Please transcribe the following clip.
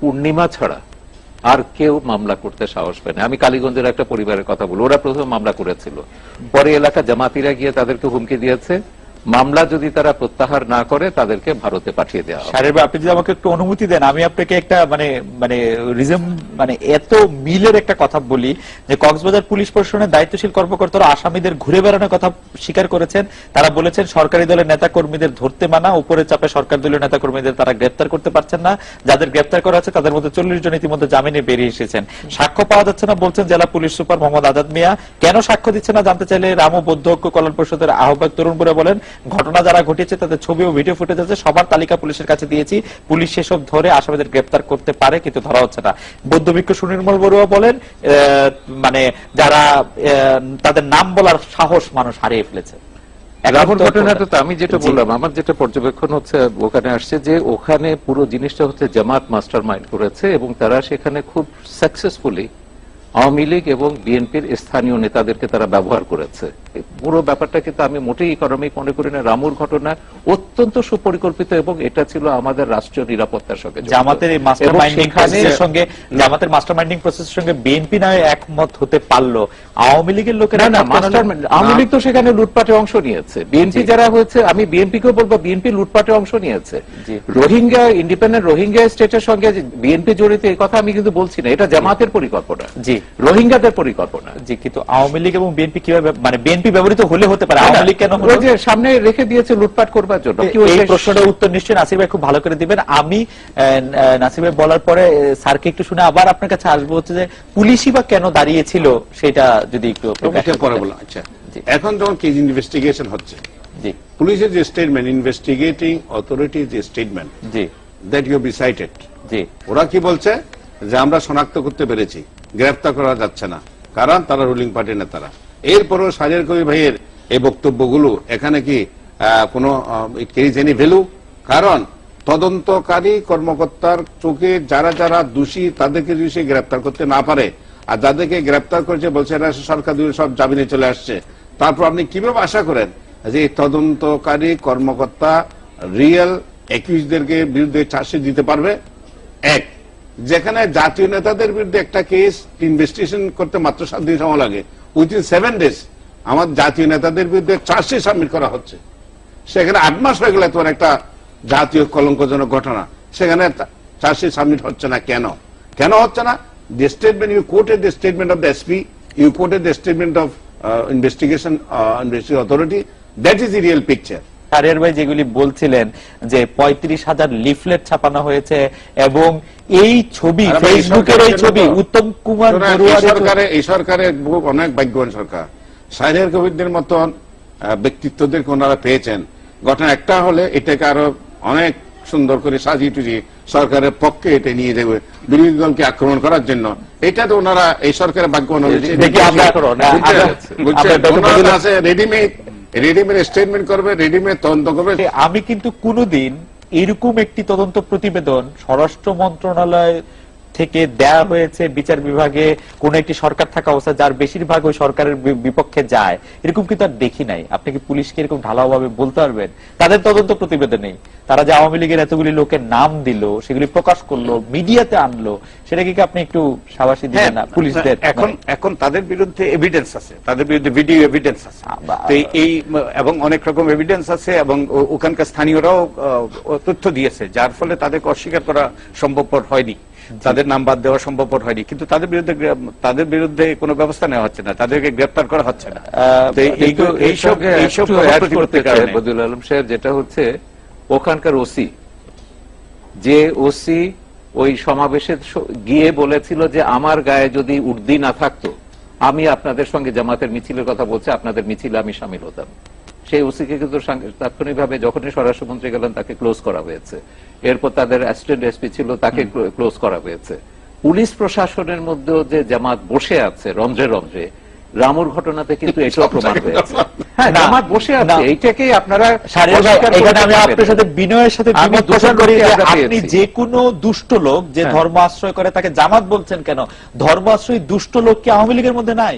পূর্ণিমা ছাড়া আর কেউ মামলা করতে সাহস পায় না। আমি কালীগঞ্জের একটা পরিবারের কথা বলি ওরা প্রথম মামলা করেছিল। পরে এলাকা জামাতিরা গিয়ে তাদেরকে হুমকি দিয়েছে। মামলা যদি তারা প্রত্যাহার না করে, তাদেরকে ভারতে পাঠিয়ে দেওয়া সারের আপনি যদি আমাকে একটু অনুমতি দেন, আমি আপনাকে একটা মানে মানে রিজম মানে এত মিলের একটা কথা বলি যে কক্সবাজার পুলিশ প্রশাসনের দায়িত্বশীল কর্মকর্তারা আসামিদের ঘুরে বেড়ানোর কথা স্বীকার করেছেন। তারা বলেছেন, সরকারি দলের নেতা কর্মীদের ধরতে মানা উপরে চাপে সরকার দলীয় নেতা কর্মীদের তারা গ্রেপ্তার করতে পারছেন না। যাদের গ্রেপ্তার করা আছে, তাদের মধ্যে চল্লিশ জন ইতিমধ্যে জামিনে বেরিয়ে এসেছেন। সাক্ষ্য পাওয়া যাচ্ছে না, বলছেন জেলা পুলিশ সুপার মোহাম্মদ আজাদ মিয়া। কেন সাক্ষ্য দিচ্ছে না জানতে চাইলে রামু বৌদ্ধ কল্যাণ পরিষদের আহ্বায়ক তরুণপুরে বলেন ঘটনা যারা ঘটিয়েছে তাদের ছবি ও ভিডিও ফুটেজ আছে সবার তালিকা পুলিশের কাছে দিয়েছি। পুলিশ সেসব ধরে আসামিদের গ্রেপ্তার করতে পারে কিন্তু ধরা হচ্ছে না। বৌদ্ধভিক্ষ সুনির্মল বড়ুয়া বলেন মানে যারা তাদের নাম বলার সাহস মানুষ হারিয়ে ফেলেছে। রাহুল ঘটনাটা তো আমি যেটা বললাম আমার যেটা পর্যবেক্ষণ হচ্ছে ওখানে আসছে যে ওখানে পুরো জিনিসটা হচ্ছে জামাত মাস্টার মাইন্ড করেছে এবং তারা সেখানে খুব সাকসেসফুলি আওয়ামী লীগ এবং বিএনপির স্থানীয় নেতাদেরকে তারা ব্যবহার করেছে। পুরো ব্যাপারটা কিন্তু আমি মোটেই ইকোনমিক মনে করি না রামুর ঘটনা অত্যন্ত সুপরিকল্পিত এবং এটা ছিল আমাদের রাষ্ট্রীয় নিরাপত্তার সঙ্গে জামাতের এই মাস্টার মাইন্ডিং প্রসেসের সঙ্গে জামাতের মাস্টার মাইন্ডিং প্রসেসের সঙ্গে বিএনপি নয় একমত হতে পারল। আওয়ামী লীগের লোকেরা না না মাস্টার আওয়ামী লীগ তো সেখানে লুটপাটে অংশ নিয়েছে। বিএনপি যারা হয়েছে আমি বিএনপি কেও বলব বিএনপি লুটপাটে অংশ নিয়েছে। রোহিঙ্গা ইন্ডিপেন্ডেন্ট রোহিঙ্গা স্টেটের সঙ্গে বিএনপি জড়িত এই কথা আমি কিন্তু বলছি না। এটা জামাতের পরিকল্পনা। জি। রোহিঙ্গাদের পরিকল্পনা। জি কিন্তু আওয়ামী লীগ এবং বিএনপি কীভাবে মানে বিএনপি ব্যবহৃত হলে হতে পারে আওয়ামী লীগ কেন হলো? ওই যে সামনে রেখে দিয়েছে লুটপাট করবার জন্য। কি এই প্রশ্নটার উত্তর নিশ্চয়ই নাসির ভাই খুব ভালো করে দিবেন। আমি নাসির ভাই বলার পরে স্যারকে একটু শুনে আবার আপনার কাছে আসব হচ্ছে যে পুলিশই বা কেন দাঁড়িয়েছিল সেটা যদি একটু পরে। বললাম আচ্ছা এখন যখন কেস ইনভেস্টিগেশন হচ্ছে জি। পুলিশের যে স্টেটমেন্ট ইনভেস্টিগেটিং অথরিটির যে স্টেটমেন্ট জি। দ্যাট ইউ বি সাইটেড জি। ওরা কি বলছে? যে আমরা শনাক্ত করতে পেরেছি গ্রেফতার করা যাচ্ছে না। কারণ তারা রুলিং পার্টির নেতারা। এরপরও সাজের কবি ভাইয়ের এই বক্তব্যগুলো, এখানে কি কোনো কেরিজ এনি ভ্যালু কারণ তদন্তকারী কর্মকর্তার চোখে যারা যারা দোষী, তাদেরকে যদি সে গ্রেপ্তার করতে না পারে, আর যাদেরকে গ্রেপ্তার করেছে বলছে এরা সরকার সব জামিনে চলে আসছে, তারপর আপনি কীভাবে আশা করেন যে তদন্তকারী কর্মকর্তা রিয়েল একুশদেরকে বিরুদ্ধে চার্জশিট দিতে পারবে? এক যেখানে জাতীয় নেতাদের বিরুদ্ধে একটা কেস ইনভেস্টিগেশন করতে মাত্র সাত দিন সময় লাগে। উইথিন সেভেন ডেজ আমার জাতীয় নেতাদের বিরুদ্ধে চার্জশিট সাবমিট করা হচ্ছে। সেখানে আট মাস হয়ে গেলে তোমার একটা জাতীয় কলঙ্কজনক ঘটনা। সেখানে চার্জশিট সাবমিট হচ্ছে না কেন? কেন হচ্ছে না? The statement you quoted the statement of the SP you quoted the statement of investigation investigation authority that is the real picture সারিয়ার ভাই যেগুলি বলছিলেন যে পঁয়ত্রিশ হাজার লিফলেট ছাপানো হয়েছে এবং এই ছবি ফেসবুকের এই ছবি উত্তম কুমার সরকারে এই সরকারের অনেক ভাগ্যবান সরকার। সাইনের কবিরদের মতন আহ, ব্যক্তিত্বদেরকে ওনারা পেয়েছেন। ঘটনা একটা হলে এটাকে আরও অনেক সুন্দর করে সাজিয়ে টুজিয়ে সরকারের পক্ষে এটা নিয়ে যাবে বিরোধী দলকে আক্রমণ করার জন্য। এটা তো ওনারা এই সরকারের ফজলুল- আছে রেডিমেড রেডিমেড স্টেটমেন্ট করবে রেডিমেড তদন্ত করবে। আমি কিন্তু কোনদিন এরকম একটি তদন্ত প্রতিবেদন স্বরাষ্ট্র মন্ত্রণালয় থেকে দেয়া হয়েছে বিচার বিভাগে কোন একটি সরকার থাকা অবস্থা যার বেশিরভাগ ওই সরকারের বিপক্ষে যায়। এরকম কিন্তু আর দেখি নাই। আপনি কি পুলিশকে এরকম ঢালাও ভাবে বলতে পারবেন? তাদের তদন্ত প্রতিবেদন নেই। তারা যে আওয়ামী লীগের এতগুলি লোকের নাম দিল সেগুলি প্রকাশ করল মিডিয়াতে আনলো সেটা কি আপনি একটু সাবাসী দিবেন না পুলিশদের? হ্যাঁ, এখন এখন তাদের বিরুদ্ধে এভিডেন্স আছে। তাদের বিরুদ্ধে ভিডিও এভিডেন্স আছে। তো এই- এবং অনেক রকম এভিডেন্স আছে এবং ওখানকার স্থানীয়রাও তথ্য দিয়েছে যার ফলে তাদেরকে অস্বীকার করা সম্ভবপর হয়নি। তাদের নাম বাদ দেওয়া সম্ভবপর হয়নি। কিন্তু তাদের বিরুদ্ধে তাদের বিরুদ্ধে কোনো ব্যবস্থা নেওয়া হচ্ছে না। তাদেরকে গ্রেপ্তার করা হচ্ছে না। এইসব এইসব আলম সাহেব যেটা হচ্ছে ওখানকার ওসি। যে ওসি ওই সমাবেশে গিয়ে বলেছিল যে আমার গায়ে যদি উর্দি না থাকতো আমি আপনাদের সঙ্গে জামাতের মিছিলের কথা বলছি আপনাদের মিছিলে আমি সামিল হতাম। সেই ওসিকে কিন্তু তাৎক্ষণিকভাবে যখনই স্বরাষ্ট্রমন্ত্রী গেলেন তাকে ক্লোজ করা হয়েছে। এরপর তাদের অ্যাসিস্ট্যান্ট এসপি ছিল তাকে ক্লোজ করা হয়েছে। পুলিশ প্রশাসনের মধ্যেও যে জামাত বসে আছে রন্ধ্রে রন্ধ্রে রামুর ঘটনাতে কিন্তু এটাও প্রমাণ হয়েছে। হ্যাঁ জামাত বসে আছে এইটাকেই আপনারা সারিয়ার ভাই, অস্বীকার এখানে আমি আপনার সাথে বিনয়ের সাথে আমি দ্বিমত দুটো পোষণ করি যে লোককে আমরা আপনি যে কোনো দুষ্ট লোক যে হ্যাঁ। ধর্ম আশ্রয় করে তাকে জামাত বলছেন কেন? ধর্ম আশ্রয় দুষ্ট লোক কি আওয়ামী লীগের মধ্যে নাই?